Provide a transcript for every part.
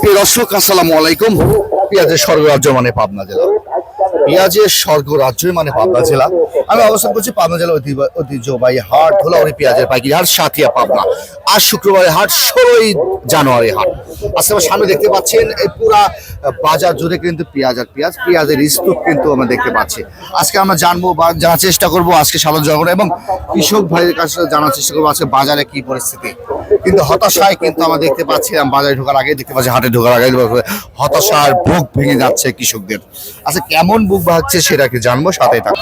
প্রিয় দর্শক আসসালামু আলাইকুম। পেঁয়াজের স্বর্গরাজ্য মানে পাবনা জেলা। পেঁয়াজের স্বর্গরাজ্য মানে পাবনা জেলা। আমি অবস্থান করছি পাবনা জেলা ঐতিহ্যবাহী হাট ধুলাউড়ি পেঁয়াজের পাইকারি হাট সাথিয়া পাবনা। আজ শুক্রবারের হাট ষোলোই জানুয়ারি হাট। আজকে আমার সামনে দেখতে পাচ্ছেন এই পুরা বাজার জুড়ে কিন্তু পেঁয়াজ আর পেঁয়াজ পেঁয়াজের স্তূপ কিন্তু আমরা দেখতে পাচ্ছি। আজকে আমরা জানব বা জানার চেষ্টা করব আজকে সাধারণ জনগণ এবং কৃষক ভাইয়ের কাছে জানার চেষ্টা করব আজকে বাজারে কি পরিস্থিতি। কিন্তু হতাশায় কিন্তু আমরা দেখতে পাচ্ছিলাম বাজারে ঢোকার আগে দেখতে পাচ্ছি হাটে ঢোকার আগে হতাশার বুক ভেঙে যাচ্ছে কৃষকদের। আচ্ছা কেমন বুক ভাগছে সেটাকে জানব সাথে থাকব।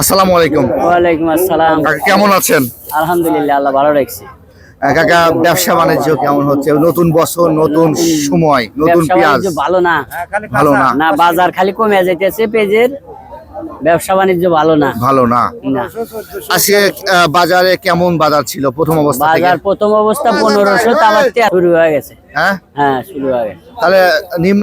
আসসালামু আলাইকুম। ওয়ালাইকুম আসসালাম। কাকা কেমন আছেন? আলহামদুলিল্লাহ আল্লাহ ভালো রাখছি। কাকা ব্যবসা বাণিজ্য কেমন হচ্ছে? নতুন বছর নতুন সময় নতুন পেঁয়াজ? ভালো না। ভালো না? না বাজার খালি কমে যাইতেছে পেঁয়াজের ব্যবসা বাণিজ্য ভালো না। ভালো না। আজকে বাজারে কেমন বাজার ছিল? প্রথম অবস্থা বাজার প্রথম অবস্থা পনেরোশো তারপর শুরু হয়ে গেছে। হ্যাঁ? হ্যাঁ শুরু হয়ে গেছে। তাহলে নিম্ন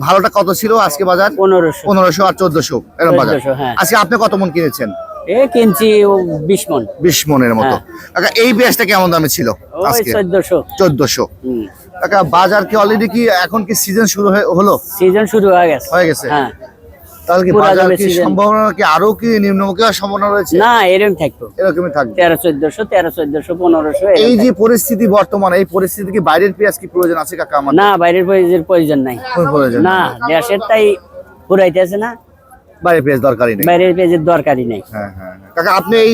ভালোটা কত ছিল আজকে বাজার? পনেরোশো। পনেরোশো আর চোদ্দশো এরকম বাজার। 1400, হ্যাঁ। আজকে আপনি কত মন কিনেছেন? এ কিনছি ও বিশ মন। বিশ মনের মতো। এই পেঁয়াজটা কেমন দামে ছিল আজকে? চোদ্দশো। চোদ্দশো। বাজার কি অলরেডি কি এখন কি সিজন শুরু হয়ে- হলো? সিজন শুরু হয়ে গেছে। হয়ে গেছে? হ্যাঁ। তাহলে কি পুরা বাজার কি সম্ভাবনা কি আরও কি নিম্নমুখী সম্ভাবনা রয়েছে? না এরকম থাকব। এরকমই এই যে পরিস্থিতি বর্তমান এই পরিস্থিতি কি বাইরের পেঁয়াজ কি প্রয়োজন আছে কাকা আমার? না বাইরের পেঁয়াজের প্রয়োজন নাই। প্রয়োজন না দেশের তাই ফুরাইতেছে না। বাইরের পেঁয়াজ দরকারই নেই। বাইরের পেঁয়াজের দরকারই নেই। হ্যাঁ হ্যাঁ হ্যাঁ। কাকা আপনি এই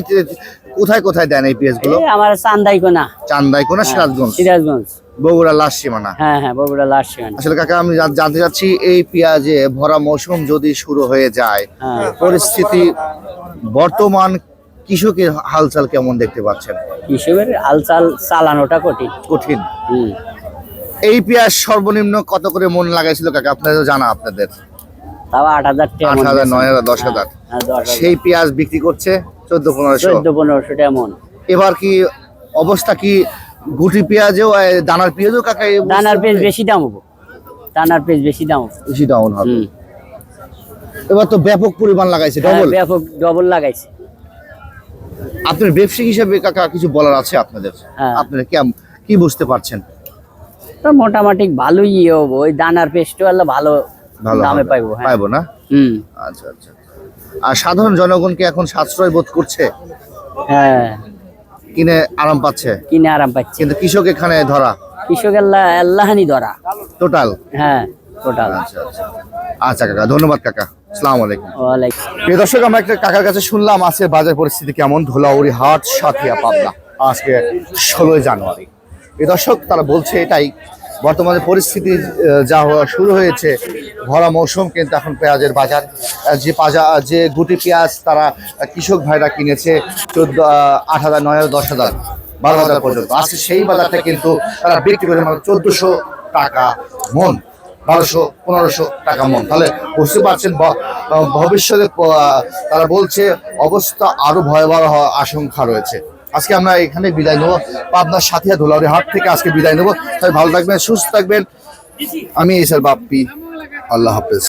কোথায় কোথায় দেন এই পেঁয়াজগুলো আমার চান্দাই কোনা চান্দাই কোনা সিরাজগঞ্জ? সিরাজগঞ্জ। বগুড়া লাশ সীমানা? হ্যাঁ হ্যাঁ বগুড়া আসলে কাকা আমি জানতে চাচ্ছি এই পেঁয়াজে ভরা মৌসুম যদি শুরু হয়ে যায় হ্যাঁ। পরিস্থিতি বর্তমান কৃষকের হালচাল কেমন দেখতে পাচ্ছেন? কৃষকের আলচাল চালানোটা কঠিন। কঠিন। এই পেঁয়াজ সর্বনিম্ন কত করে মন লাগাইছিল কাকা? আপনাদের জানা আপনাদের। তাও আট হাজার আট হাজার নয় হাজার দশ হাজার। হ্যাঁ, হাজার। সেই পেঁয়াজ বিক্রি করছে চোদ্দ পনেরোশো। চোদ্দ পনেরোশো টাকা মন এবার কি অবস্থা কি? গুটি পেঁয়াজেও দানার পেঁয়াজও কাকা দানার পেজ বেশি দাম হব। দানার পেজ বেশি দাম বেশি ডাউন হবে। এবার তো ব্যাপক পরিমাণ লাগাইছে হ্যাঁ, ডবল ব্যাপক ডবল লাগাইছে। আপনার ব্যবসায়িক হিসেবে কাকা কিছু বলার আছে আপনাদের? হ্যাঁ। আপনারা কি কি বুঝতে পারছেন? তো মোটামুটি ভালোই হব। ওই দানার পেজটা আল্লাহ ভালো ভালো দামে পাইবো হ্যাঁ। পাইবো না? হুম। আচ্ছা আচ্ছা আর সাধারণ জনগণ কি এখন সাশ্রয় বোধ করছে? হ্যাঁ। কিনে আরাম পাচ্ছে? কিনে আরাম পাচ্ছে। কিন্তু কৃষক এখানে ধরা? কৃষক আল্লাহানি ধরা। টোটাল হ্যাঁ টোটাল আচ্ছা আচ্ছা। আচ্ছা কাকা ধন্যবাদ কাকা। আসসালামু আলাইকুম। ওয়ালাইকুম প্রিয় দর্শক আমরা একটা কাকার কাছে শুনলাম আজকে বাজার পরিস্থিতি কেমন? ধুলাউড়ি হাট সাথিয়া পাবনা। আজকে ষোলোই জানুয়ারি। প্রিয় দর্শক তারা বলছে এটাই বর্তমানে পরিস্থিতি যা হওয়া শুরু হয়েছে ভরা মৌসুম কিন্তু এখন পেঁয়াজের বাজার। যে পাজা যে গুটি পেঁয়াজ তারা কৃষক ভাইরা কিনেছে চোদ্দ আট হাজার নয় হাজার দশ হাজার বারো হাজার পর্যন্ত। আজকে সেই বাজারটা কিন্তু তারা বিক্রি করে মানে চোদ্দোশো টাকা মন বারোশো পনেরোশো টাকা মন। তাহলে বুঝতে পারছেন ভবিষ্যতে তারা বলছে অবস্থা আরও ভয়াবহ হওয়ার আশঙ্কা রয়েছে। আজকে আমরা এখানে বিদায় নেব। পাবনার সাথিয়া ধোলারে হাট থেকে আজকে বিদায় নেব। তাই ভালো থাকবেন, সুস্থ থাকবেন। আমি এসার বাপ্পি। আল্লাহ হাফেজ।